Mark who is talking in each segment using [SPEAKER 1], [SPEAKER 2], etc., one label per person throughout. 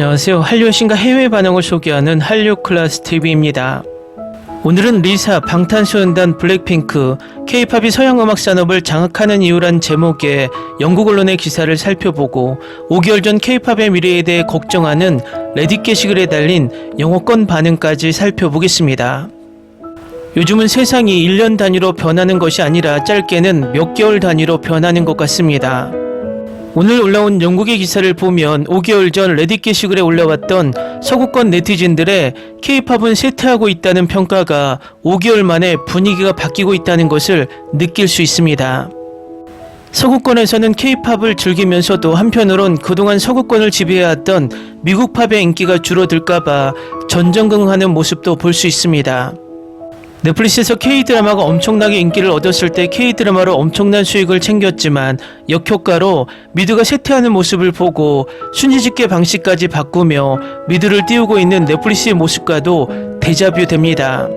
[SPEAKER 1] 안녕하세요. 한류 신과 해외 반응을 소개하는 한류 클래스 TV입니다. 오늘은 리사, 방탄소년단, 블랙핑크, K-팝이 서양 음악 산업을 장악하는 이유란 제목의 영국 언론의 기사를 살펴보고 5개월 전 K-팝의 미래에 대해 걱정하는 레딧 게시글에 달린 영어권 반응까지 살펴보겠습니다. 요즘은 세상이 1년 단위로 변하는 것이 아니라 짧게는 몇 개월 단위로 변하는 것 같습니다. 오늘 올라온 영국의 기사를 보면 5개월 전 레딧 게시글에 올라왔던 서구권 네티즌들의 K-팝은 쇠퇴하고 있다는 평가가 5개월 만에 분위기가 바뀌고 있다는 것을 느낄 수 있습니다. 서구권에서는 K-팝을 즐기면서도 한편으론 그동안 서구권을 지배해왔던 미국 팝의 인기가 줄어들까봐 전전긍긍하는 모습도 볼 수 있습니다. 넷플릭스에서 K-드라마가 엄청나게 인기를 얻었을 때 K-드라마로 엄청난 수익을 챙겼지만 역효과로 미드가 쇠퇴하는 모습을 보고 순위집계 방식까지 바꾸며 미드를 띄우고 있는 넷플릭스의 모습과도 데자뷰 됩니다.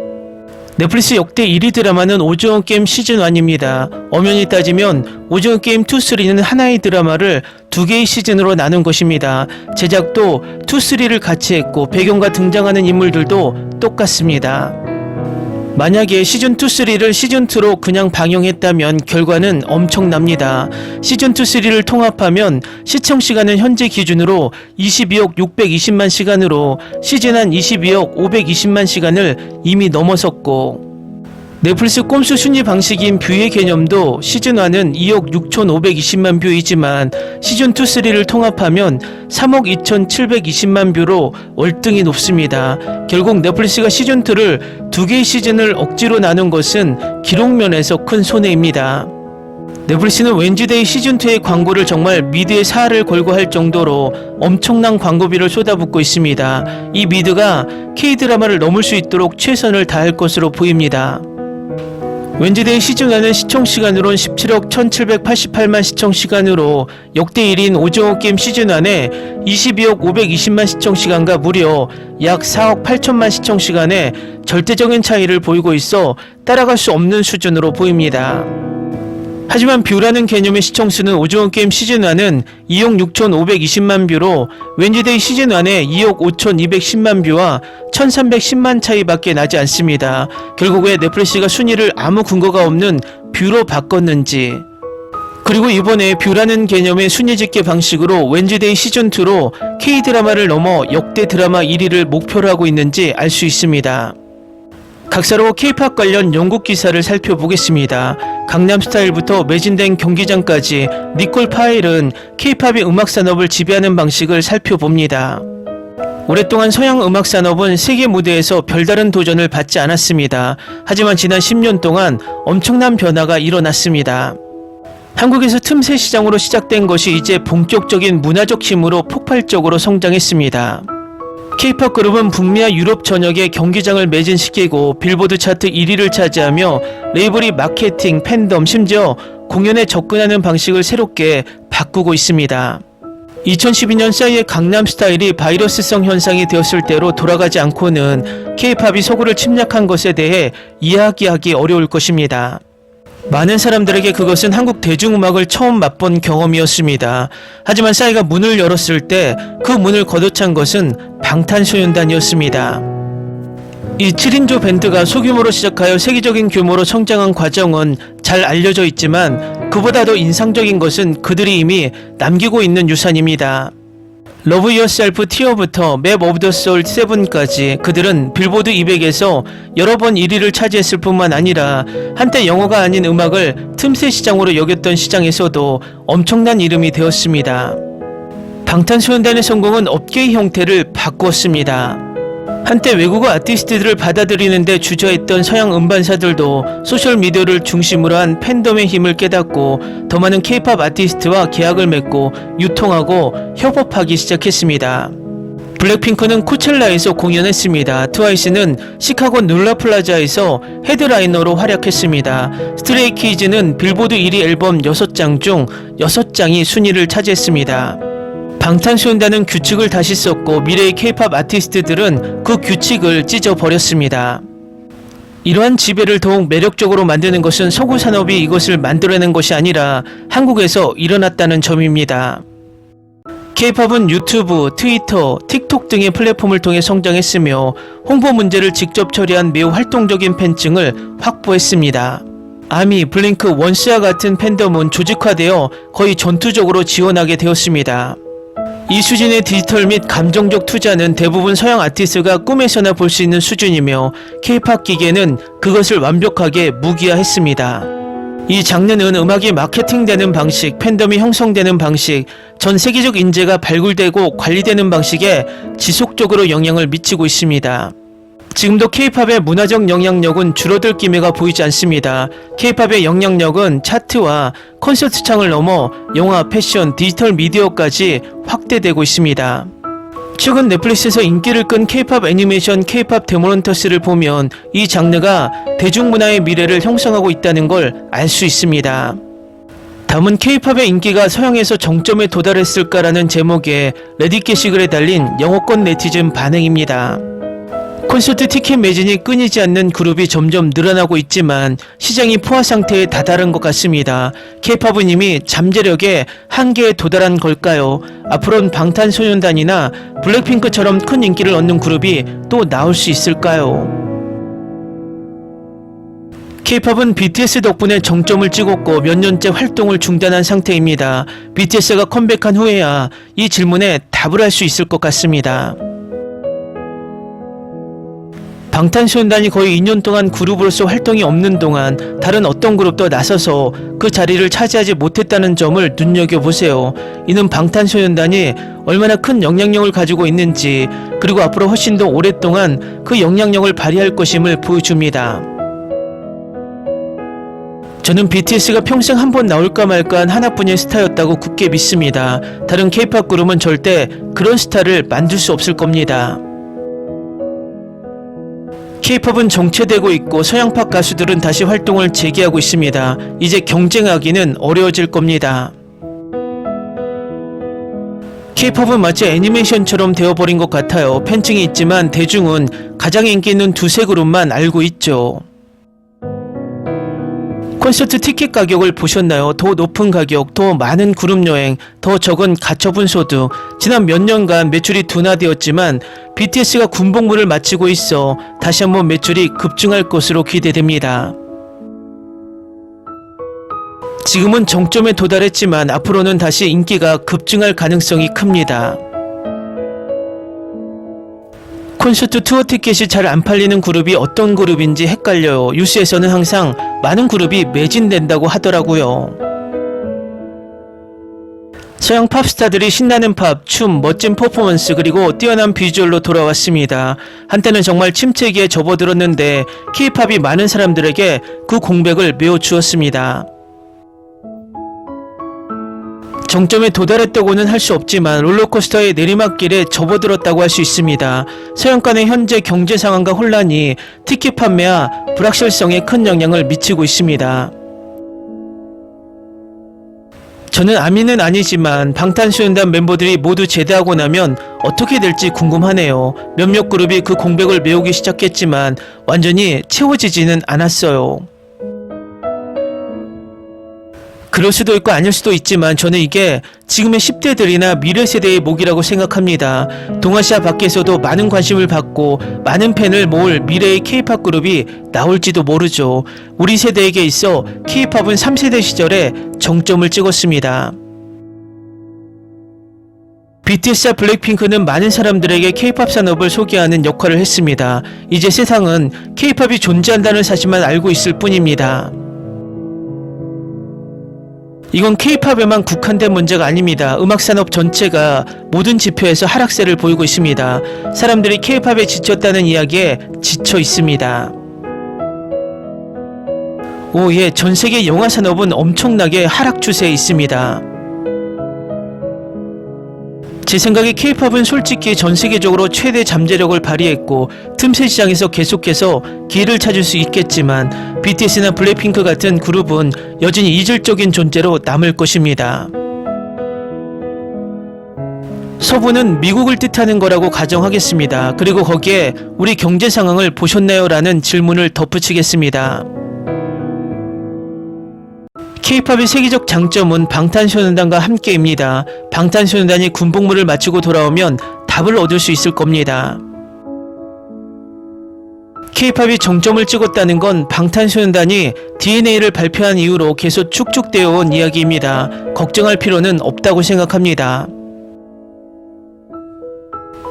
[SPEAKER 1] 넷플릭스 역대 1위 드라마는 오징어 게임 시즌 1입니다. 엄연히 따지면 오징어 게임 2, 3는 하나의 드라마를 두 개의 시즌으로 나눈 것입니다. 제작도 2, 3를 같이 했고 배경과 등장하는 인물들도 똑같습니다. 만약에 시즌2, 3를 시즌2로 그냥 방영했다면 결과는 엄청납니다. 시즌2, 3를 통합하면 시청 시간은 현재 기준으로 22억 620만 시간으로 시즌1 22억 520만 시간을 이미 넘어섰고 넷플릭스 꼼수 순위 방식인 뷰의 개념도 시즌1은 2억 6,520만 뷰이지만 시즌2, 3를 통합하면 3억 2,720만 뷰로 월등히 높습니다. 결국 넷플릭스가 시즌2를 두 개의 시즌을 억지로 나눈 것은 기록면에서 큰 손해입니다. 넷플릭스는 웬즈데이 시즌2의 광고를 정말 미드의 사활을 걸고 할 정도로 엄청난 광고비를 쏟아붓고 있습니다. 이 미드가 K-드라마를 넘을 수 있도록 최선을 다할 것으로 보입니다. 웬즈데이 시즌1은 시청시간으론 17억 1788만 시청시간으로 역대 1인 오징어 게임 시즌1에 22억 520만 시청시간과 무려 약 4억 8천만 시청시간에 절대적인 차이를 보이고 있어 따라갈 수 없는 수준으로 보입니다. 하지만 뷰라는 개념의 시청수는 오징어 게임 시즌1은 2억 6,520만 뷰로 웬즈데이 시즌1의 2억 5,210만 뷰와 1,310만 차이밖에 나지 않습니다. 결국 왜 넷플릭스가 순위를 아무 근거가 없는 뷰로 바꿨는지 그리고 이번에 뷰라는 개념의 순위 집계 방식으로 웬즈데이 시즌2로 K-드라마를 넘어 역대 드라마 1위를 목표로 하고 있는지 알 수 있습니다. 각사로 K-팝 관련 영국 기사를 살펴보겠습니다. 강남스타일부터 매진된 경기장까지 니콜 파일은 K-팝의 음악 산업을 지배하는 방식을 살펴봅니다. 오랫동안 서양 음악 산업은 세계 무대에서 별다른 도전을 받지 않았습니다. 하지만 지난 10년 동안 엄청난 변화가 일어났습니다. 한국에서 틈새 시장으로 시작된 것이 이제 본격적인 문화적 힘으로 폭발적으로 성장했습니다. K-팝 그룹은 북미와 유럽 전역에 경기장을 매진시키고 빌보드 차트 1위를 차지하며 레이블이 마케팅, 팬덤, 심지어 공연에 접근하는 방식을 새롭게 바꾸고 있습니다. 2012년 싸이의 강남 스타일이 바이러스성 현상이 되었을 때로 돌아가지 않고는 K-팝이 서구를 침략한 것에 대해 이야기하기 어려울 것입니다. 많은 사람들에게 그것은 한국 대중음악을 처음 맛본 경험이었습니다. 하지만 싸이가 문을 열었을 때 그 문을 걷어찬 것은 방탄소년단이었습니다. 이 7인조 밴드가 소규모로 시작하여 세계적인 규모로 성장한 과정은 잘 알려져 있지만 그보다도 인상적인 것은 그들이 이미 남기고 있는 유산입니다. 러브 유어셀프 티어부터 맵 오브 더 소울 7까지 그들은 빌보드 200에서 여러 번 1위를 차지했을 뿐만 아니라 한때 영어가 아닌 음악을 틈새 시장으로 여겼던 시장에서도 엄청난 이름이 되었습니다. 방탄소년단의 성공은 업계의 형태를 바꾸었습니다. 한때 외국어 아티스트들을 받아들이는데 주저했던 서양 음반사들도 소셜미디어를 중심으로 한 팬덤의 힘을 깨닫고 더 많은 케이팝 아티스트와 계약을 맺고 유통하고 협업하기 시작했습니다. 블랙핑크는 코첼라에서 공연했습니다. 트와이스는 시카고 눌라플라자에서 헤드라이너로 활약했습니다. 스트레이키즈는 빌보드 1위 앨범 6장 중 6장이 순위를 차지했습니다. 방탄소년단은 규칙을 다시 썼고 미래의 케이팝 아티스트들은 그 규칙을 찢어버렸습니다. 이러한 지배를 더욱 매력적으로 만드는 것은 서구 산업이 이것을 만들어낸 것이 아니라 한국에서 일어났다는 점입니다. K-팝은 유튜브, 트위터, 틱톡 등의 플랫폼을 통해 성장했으며 홍보 문제를 직접 처리한 매우 활동적인 팬층을 확보했습니다. 아미, 블링크, 원스와 같은 팬덤은 조직화되어 거의 전투적으로 지원하게 되었습니다. 이 수준의 디지털 및 감정적 투자는 대부분 서양 아티스트가 꿈에서나 볼 수 있는 수준이며 K-팝 기계는 그것을 완벽하게 무기화했습니다. 이 장르는 음악이 마케팅되는 방식, 팬덤이 형성되는 방식, 전 세계적 인재가 발굴되고 관리되는 방식에 지속적으로 영향을 미치고 있습니다. 지금도 K-팝의 문화적 영향력은 줄어들 기미가 보이지 않습니다. K-팝의 영향력은 차트와 콘서트 창을 넘어 영화, 패션, 디지털 미디어까지 확대되고 있습니다. 최근 넷플릭스에서 인기를 끈 K-팝 애니메이션 K-팝 데모런터스를 보면 이 장르가 대중문화의 미래를 형성하고 있다는 걸 알 수 있습니다. 다음은 K-팝의 인기가 서양에서 정점에 도달했을까라는 제목의 레딧 게시글에 달린 영어권 네티즌 반응입니다. 콘서트 티켓 매진이 끊이지 않는 그룹이 점점 늘어나고 있지만 시장이 포화 상태에 다다른 것 같습니다. K-팝은 이미 잠재력의 한계에 도달한 걸까요? 앞으로는 방탄소년단이나 블랙핑크처럼 큰 인기를 얻는 그룹이 또 나올 수 있을까요? K-팝은 BTS 덕분에 정점을 찍었고 몇 년째 활동을 중단한 상태입니다. BTS가 컴백한 후에야 이 질문에 답을 할 수 있을 것 같습니다. 방탄소년단이 거의 2년 동안 그룹으로서 활동이 없는 동안 다른 어떤 그룹도 나서서 그 자리를 차지하지 못했다는 점을 눈여겨보세요. 이는 방탄소년단이 얼마나 큰 영향력을 가지고 있는지 그리고 앞으로 훨씬 더 오랫동안 그 영향력을 발휘할 것임을 보여줍니다. 저는 BTS가 평생 한 번 나올까 말까 한 하나뿐인 스타였다고 굳게 믿습니다. 다른 K-팝 그룹은 절대 그런 스타를 만들 수 없을 겁니다. K-팝은 정체되고 있고 서양팝 가수들은 다시 활동을 재개하고 있습니다. 이제 경쟁하기는 어려워질 겁니다. K-팝은 마치 애니메이션처럼 되어버린 것 같아요. 팬층이 있지만 대중은 가장 인기 있는 두세 그룹만 알고 있죠. 콘서트 티켓 가격을 보셨나요? 더 높은 가격, 더 많은 그룹 여행, 더 적은 가처분 소득. 지난 몇 년간 매출이 둔화되었지만 BTS가 군복무를 마치고 있어 다시 한번 매출이 급증할 것으로 기대됩니다. 지금은 정점에 도달했지만 앞으로는 다시 인기가 급증할 가능성이 큽니다. 콘서트 투어 티켓이 잘 안 팔리는 그룹이 어떤 그룹인지 헷갈려요. 뉴스에서는 항상 많은 그룹이 매진된다고 하더라고요. 서양 팝스타들이 신나는 팝, 춤, 멋진 퍼포먼스 그리고 뛰어난 비주얼로 돌아왔습니다. 한때는 정말 침체기에 접어들었는데 K-팝이 많은 사람들에게 그 공백을 메워 주었습니다. 정점에 도달했다고는 할 수 없지만 롤러코스터의 내리막길에 접어들었다고 할 수 있습니다. 서양권의 현재 경제 상황과 혼란이 티켓 판매와 불확실성에 큰 영향을 미치고 있습니다. 저는 아미는 아니지만 방탄소년단 멤버들이 모두 제대하고 나면 어떻게 될지 궁금하네요. 몇몇 그룹이 그 공백을 메우기 시작했지만 완전히 채워지지는 않았어요. 그럴 수도 있고 아닐 수도 있지만 저는 이게 지금의 10대들이나 미래 세대의 목이라고 생각합니다. 동아시아 밖에서도 많은 관심을 받고 많은 팬을 모을 미래의 K-팝 그룹이 나올지도 모르죠. 우리 세대에게 있어 K-팝은 3세대 시절에 정점을 찍었습니다. BTS와 블랙핑크는 많은 사람들에게 K-팝 산업을 소개하는 역할을 했습니다. 이제 세상은 K-팝이 존재한다는 사실만 알고 있을 뿐입니다. 이건 K-팝에만 국한된 문제가 아닙니다. 음악 산업 전체가 모든 지표에서 하락세를 보이고 있습니다. 사람들이 K-팝에 지쳤다는 이야기에 지쳐 있습니다. 오, 예, 전 세계 영화 산업은 엄청나게 하락 추세에 있습니다. 제 생각에 K-팝은 솔직히 전 세계적으로 최대 잠재력을 발휘했고 틈새 시장에서 계속해서 기회를 찾을 수 있겠지만 BTS나 블랙핑크 같은 그룹은 여전히 이질적인 존재로 남을 것입니다. 서부는 미국을 뜻하는 거라고 가정하겠습니다. 그리고 거기에 우리 경제 상황을 보셨나요? 라는 질문을 덧붙이겠습니다. K-팝의 세계적 장점은 방탄소년단과 함께입니다. 방탄소년단이 군복무를 마치고 돌아오면 답을 얻을 수 있을 겁니다. K-팝이 정점을 찍었다는 건 방탄소년단이 DNA를 발표한 이후로 계속 축축되어 온 이야기입니다. 걱정할 필요는 없다고 생각합니다.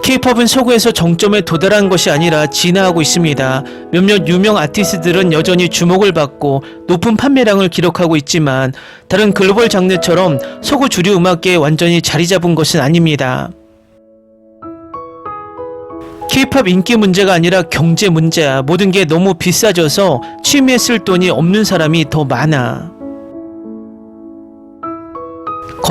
[SPEAKER 1] K-팝은 서구에서 정점에 도달한 것이 아니라 진화하고 있습니다. 몇몇 유명 아티스트들은 여전히 주목을 받고 높은 판매량을 기록하고 있지만 다른 글로벌 장르처럼 서구 주류 음악계에 완전히 자리 잡은 것은 아닙니다. K-팝 인기 문제가 아니라 경제 문제야. 모든 게 너무 비싸져서 취미에 쓸 돈이 없는 사람이 더 많아.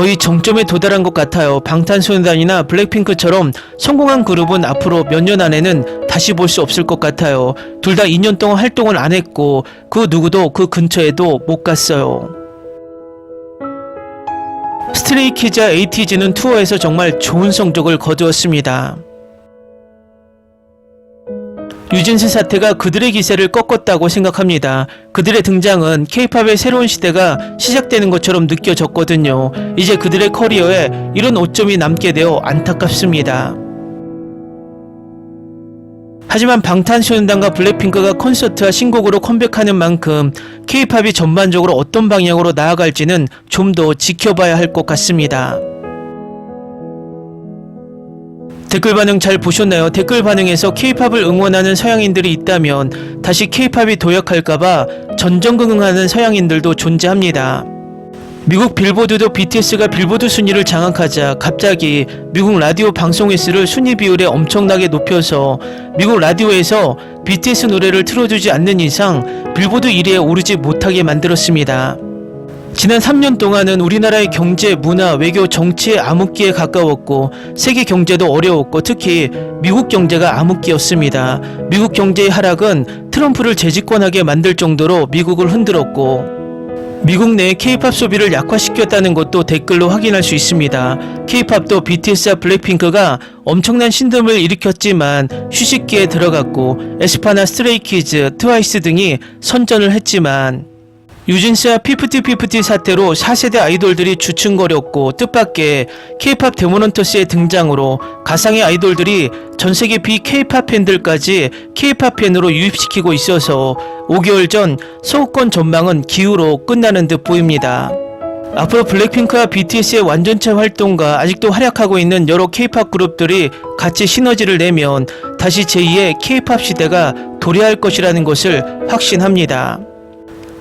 [SPEAKER 1] 거의 정점에 도달한 것 같아요. 방탄소년단이나 블랙핑크처럼 성공한 그룹은 앞으로 몇 년 안에는 다시 볼 수 없을 것 같아요. 둘 다 2년 동안 활동을 안 했고 그 누구도 그 근처에도 못 갔어요. 스트레이키즈와 에이티즈는 투어에서 정말 좋은 성적을 거두었습니다. 유진스 사태가 그들의 기세를 꺾었다고 생각합니다. 그들의 등장은 케이팝의 새로운 시대가 시작되는 것처럼 느껴졌거든요. 이제 그들의 커리어에 이런 오점이 남게 되어 안타깝습니다. 하지만 방탄소년단과 블랙핑크가 콘서트와 신곡으로 컴백하는 만큼 케이팝이 전반적으로 어떤 방향으로 나아갈지는 좀 더 지켜봐야 할 것 같습니다. 댓글 반응 잘 보셨나요? 댓글 반응에서 케이팝을 응원하는 서양인들이 있다면 다시 케이팝이 도약할까봐 전전긍긍하는 서양인들도 존재합니다. 미국 빌보드도 BTS가 빌보드 순위를 장악하자 갑자기 미국 라디오 방송 횟수를 순위 비율에 엄청나게 높여서 미국 라디오에서 BTS 노래를 틀어주지 않는 이상 빌보드 1위에 오르지 못하게 만들었습니다. 지난 3년 동안은 우리나라의 경제, 문화, 외교, 정치의 암흑기에 가까웠고 세계 경제도 어려웠고 특히 미국 경제가 암흑기였습니다. 미국 경제의 하락은 트럼프를 재집권하게 만들 정도로 미국을 흔들었고 미국 내 케이팝 소비를 약화시켰다는 것도 댓글로 확인할 수 있습니다. 케이팝도 BTS와 블랙핑크가 엄청난 신듦을 일으켰지만 휴식기에 들어갔고 에스파나 스트레이키즈, 트와이스 등이 선전을 했지만 유진스와 피프티피프티 사태로 4세대 아이돌들이 주춤거렸고 뜻밖의 케이팝 데모넌터스의 등장으로 가상의 아이돌들이 전세계 비 케이팝 팬들까지 케이팝 팬으로 유입시키고 있어서 5개월 전 서구권 전망은 기후로 끝나는 듯 보입니다. 앞으로 블랙핑크와 BTS의 완전체 활동과 아직도 활약하고 있는 여러 케이팝 그룹들이 같이 시너지를 내면 다시 제2의 케이팝 시대가 도래할 것이라는 것을 확신합니다.